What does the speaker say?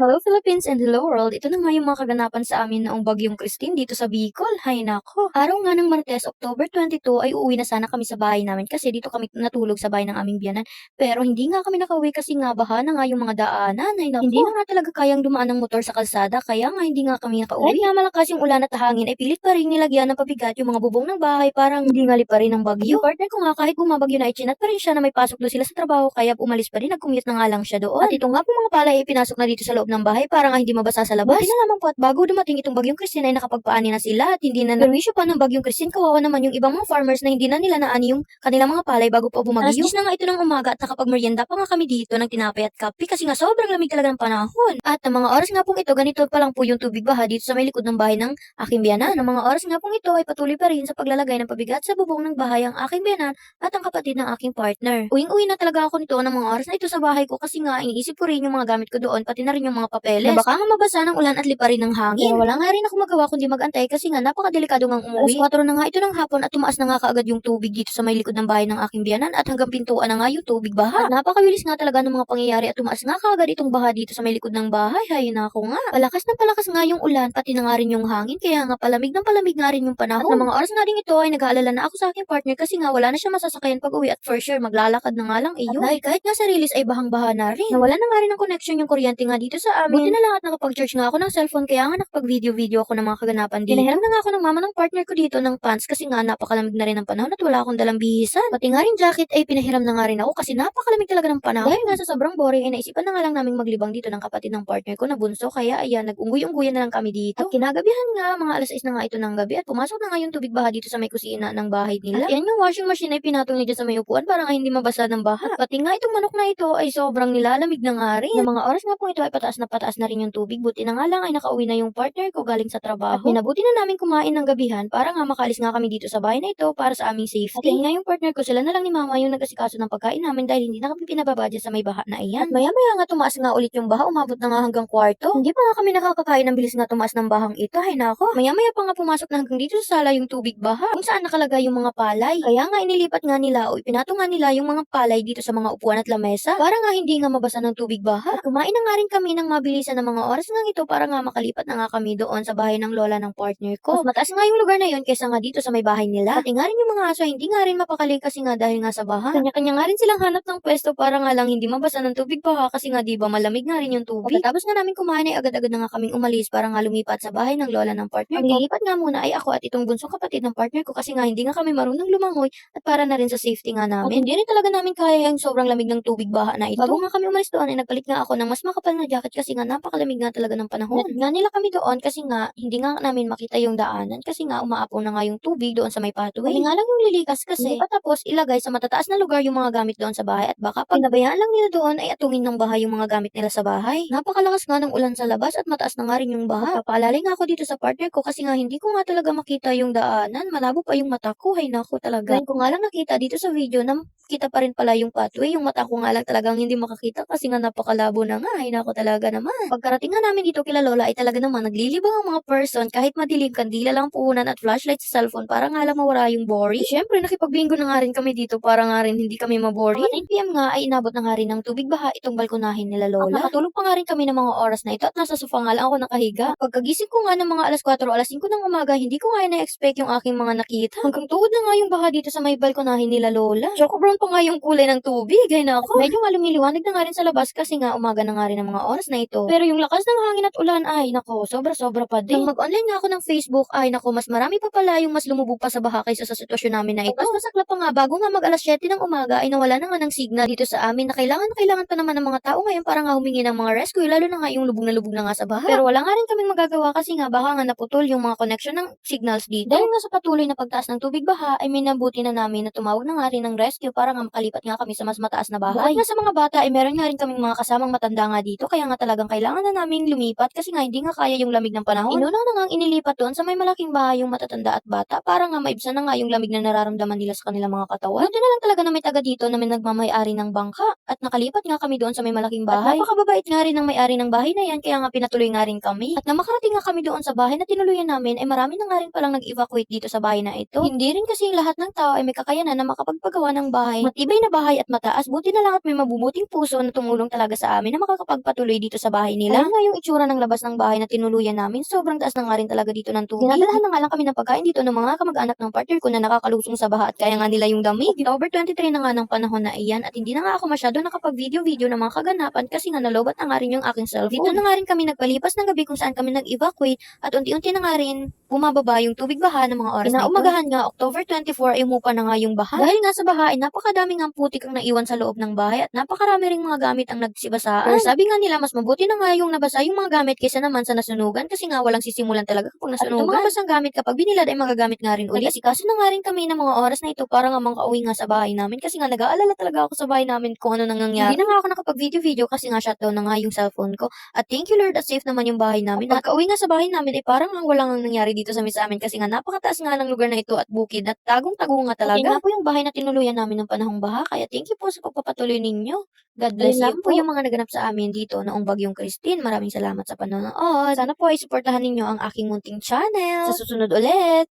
Hello Philippines and hello world! Ito na nga yung mga kaganapan sa amin noong bagyong Christine dito sa Bicol. Hay nako! Araw nga ng Martes, October 22 ay uuwi na sana kami sa bahay namin kasi dito kami natulog sa bahay ng aming biyanan. Pero hindi nga kami nakauwi kasi nga baha na nga yung mga daanan. Ay nako! Hindi na nga talaga kayang dumaan ng motor sa kalsada kaya nga hindi nga kami nakauwi. Kahit nga malakas yung ulan at hangin ay pilit pa rin nilagyan ng pabigat yung mga bubong ng bahay parang hindi nga pa rin ng bagyo. Yung partner ko nga kahit bumabagyo na ay chinat pa rin siya na may pasok doon sila sa trabaho kaya umalis pa rin nag-commute na nga lang siya doon. At ito nga po mga palay ay pinasok na dito sa loob ng bahay para nga hindi mabasa sa labas. Buti na lamang po at bago dumating itong bagyong Christine ay nakapagpaani na sila at hindi na narwisyo pa ng bagyong Christine. Kawawa naman yung ibang mga farmers na hindi na nila naani yung kanilang mga palay bago pa bumagyo. Alas 10 na nga ito ng umaga at nakapagmerienda pa nga kami dito ng tinapay at kape kasi nga sobrang lamig talaga ng panahon. At ng mga oras nga pong ito, ganito pa lang po yung tubig baha dito sa may likod ng bahay ng aking biyanan. Ng mga oras nga pong ito ay patuloy pa rin sa paglalagay ng pabigat sa bubong ng bahay ang aking biyanan at ang kapatid ng aking partner. Uwing-uwi na talaga ako nito ng mga oras na ito sa bahay ko kasi nga iniisip ko rin yung mga gamit ko doon pati na rin yung mga papeles. Na baka nga mabasa ng ulan at liparin ng hangin. Pero wala nga rin ako magawa kundi magantay kasi nga napakadelikado ngang umuwi. Alas 4 na nga ito ng hapon at tumaas na nga kaagad yung tubig dito sa may likod ng bahay ng aking biyanan at hanggang pintuan na nga yung tubig baha. At napakabilis nga talaga ng mga pangyayari at tumaas nga kaagad itong baha dito sa may likod ng bahay. Hay na ako nga. Palakas na palakas nga yung ulan pati na nga rin yung hangin kaya nga palamig ng palamig nga rin yung panahon. At ng mga oras nga rin ito ay nag-aalala na ako sa aking partner kasi nga wala na siya masasakayan pag uwi at for sure maglalakad na nga lang iyon. At dahil kahit nga sa release ay bahang-baha na rin. Nawala na nga rin ng connection yung kuryente nga dito sa amin. Buti na lang at nakapag-charge nga ako ng cellphone kaya nga nakapag-video-video ako ng mga kaganapan dito. Pinahiram na nga ako ng mama ng partner ko dito ng pants kasi nga napakalamig na rin ng panahon at wala akong dalang bihisan. Pati nga rin jacket ay pinahiram na nga rin ako kasi napakalamig talaga ng panahon. Dahil nga sa sobrang boring ay naisipan na nga lang naming maglibang dito ng kapatid ng partner ko na bunso kaya ayan nag-unggoy-unggoyan na lang kami dito. At kinagabihan nga mga alas 6 na nga ito ng gabi at pumasok na nga yung tubig baha dito sa may kusina ng bahay nila. At yan yung washing machine ay pinatong niya sa may upuan para nga hindi mabasa ng baha. At pati nga itong manok na ito ay sobrang nilalamig na nga rin. Ng mga oras nga po ito ay pataas na pataas na rin yung tubig. Buti na nga lang ay nakauwi na yung partner ko galing sa trabaho. At minabuti na namin kumain ng gabihan para nga makalis nga kami dito sa bahay na ito para sa aming safety. Yan nga yung partner ko, sila na lang ni mama yung nag-asikaso ng pagkain namin dahil hindi na kami pinababa dyan sa may baha na iyan. At maya maya nga tumaas nga ulit yung baha, umabot na nga hanggang kwarto. Hindi pa nga kami nakakakain ng bilis nga tumaas ng bahang ito, hay nako. Maya maya pa nga pumasok na hanggang dito sa sala yung tubig baha kung saan nakalagay yung mga palay. Kaya nga inilipat nga nila o ipinato nga nila yung mga palay dito sa mga upuan at lamesa para nga hindi nga mabasa ng tubig baha. At kumain na nga rin kami ng mabilisan ng mga oras nga ito para nga makalipat na nga kami doon sa bahay ng lola ng partner ko. Mas mataas nga yung lugar na yun kaysa nga dito sa may bahay nila. Pati nga rin yung mga aso hindi nga rin mapakali kasi nga dahil nga sa baha. Kanya-kanya nga rin silang hanap ng pwesto para nga lang hindi mabasa ng tubig baha kasi nga di ba malamig nga rin yung tubig. Pagkatapos nga namin kumain ay agad-agad na nga kaming umalis para nga lumipat sa bahay ng lola ng partner ko. Lilipat nga muna ay ako at itong bunsong kapatid ng partner ko kasi nga hindi nga kami marunong lumangoy at para na rin sa safety nga namin. At hindi rin talaga namin kaya yung sobrang lamig ng tubig baha na ito. Bago nga kami umalis doon ay nagpalit nga ako ng mas makapal na jacket kasi nga napakalamig nga talaga ng panahon. At nga nila kami doon kasi nga hindi nga namin makita yung daanan kasi nga umaapaw na nga yung tubig doon sa may pathway. Kami nga lang yung lilikas kasi hindi pa tapos ilagay sa matataas na lugar yung mga gamit doon sa bahay at baka pag nabayaan lang nila doon ay atungin ng bahay yung mga gamit nila sa bahay. Napakalakas nga ng ulan sa labas at mataas na nga rin yung baha. Papaalalay nga ako dito sa partner ko kasi nga hindi ko nga talaga makita yung daanan. Malabo pa yung mata ko. Hay nako talaga. Ngayon ko nga lang nakita dito sa video na kita pa rin pala yung pathway. Yung mata ko nga lang talagang hindi makakita kasi nga napakalabo na nga. Hay nako talaga naman. Pagkarating nga namin dito kila Lola ay talaga naman naglilibang ang mga person kahit madilim kandila lang puhunan at flashlight sa cellphone para nga lang mawala yung boring. Siyempre nakipag-bingo na nga rin kami dito para nga rin hindi kami maboring. Mga 9pm nga ay inabot na nga rin ng tubig baha itong balkonahin nila Lola. At nakatulog pa nga rin kami ng mga oras na ito at nasa sofa nga lang ako nakahiga. Pagkagising ko nga ng mga alas 4 o alas 5 ng umaga, hindi ko nga na-expect yung aking mga nakita. Hanggang tuhod na nga yung baha dito sa may balkonahin nila Lola. Choco brown pa nga yung kulay ng tubig. Ay nako. Medyo nga lumiliwanag na nga rin sa labas kasi nga umaga na nga rin ang mga oras na ito. Pero yung lakas ng hangin at ulan ay nako, sobra-sobra pa din. Nang mag-online nga ako ng Facebook ay nako, mas marami pa pala yung mas lumubog pa sa baha kaysa sa sitwasyon namin na ito. Mas masakla pa nga bago nga mag alas 7 ng umaga ay nawala na nga ng signal dito sa amin na kailangan na kailangan pa naman ng mga tao ngayon para nga humingi ng mga rescue lalo na nga yung lubog na lubog na nga sa baha. Pero wala nga rin kaming magagawa kasi nga baka nga naputol yung mga connection ng signals dito. Dahil nga sa patuloy na pagtaas ng tubig baha ay minabuti na namin na tumawag na nga rin ng rescue para nga makalipat nga kami sa mas mataas na bahay. Bukod nga sa mga bata ay meron nga rin kaming mga kasamang matanda nga dito kaya nga talagang kailangan na namin lumipat kasi nga hindi nga kaya yung lamig ng panahon. Inuna na nga ang inilipat doon sa may malaking bahay yung matatanda at bata para nga maibsan na nga yung lamig na nararamdaman nila sa kanilang mga katawan. Buti na lang talaga na may taga dito na may nagmamayari ng bangka at nakalipat nga kami doon sa may malaking bahay. At napakababait nga rin ng may-ari ng bahay na yan kaya nga pinatuloy nga rin kami. At na makarating nga kami doon sa bahay na tinuluyan namin ay marami na nga rin palang nag-evacuate dito sa bahay na ito. Hindi rin kasi lahat ng tao ay may kakayanan na makapagpagawa ng bahay. Matibay na bahay at mataas. Buti na lang at may mabubuting puso na tumulong talaga sa amin na makakapagpatuloy dito sa bahay nila. Ayun nga yung itsura ng labas ng bahay na tinuluyan namin. Sobrang taas na nga rin talaga dito ng tubig. Dinadalahan na nga lang kami ng pagkain dito ng mga kamag-anak ng partner ko na nakakalusong sa baha at kaya nga nila yung damig. October 23 na nga ng panahon na iyan at hindi na nga ako masyado nakapag-video-video ng mga kaganapan kasi nga nalobat na nga rin yung aking cellphone. Dito na nga rin kami nagpalipas ng gabi kung saan kami nag-evacuate at unti-unti na nga rin bumababa yung tubig baha ng mga oras na ito. Nga, October 24 ay umupa na nga yung baha. Dahil nga sa baha ay napakadami nga putik ang naiwan sa loob ng bahay at napakarami ring mga gamit ang nagsibasaan. Pero sabi nga nila mas mabuti na nga yung nabasa yung mga gamit kaysa naman sa nasunugan kasi nga walang sisimulan talaga kapag nasunugan. At itong mga basang gamit kapag binilad ay magagamit nga rin ulit. Kasi kasi na nga rin kami ng mga oras na ito para nga makauwi nga sa bahay namin kasi nga nag-aalala talaga ako sa bahay namin kung ano nang nangyari. Hindi na nga ako nakapag-video-video kasi nga shutdown na nga yung cellphone ko. At thank you Lord at safe naman yung bahay namin. At pagka-uwi nga sa bahay namin ay parang ang walang ang nangyari dito sa amin kasi nga napakataas nga ng lugar na ito at bukid at tagong-tago nga talaga. Okay nga po yung bahay na tinuluyan namin ng panahong baha kaya thank you po sa pagpapatuloy ninyo. God bless you po yung mga naganap sa amin dito noong bagyong Christine. Maraming salamat sa panonood. Sana po ay suportahan ninyo ang aking munting channel. Sa susunod ulit.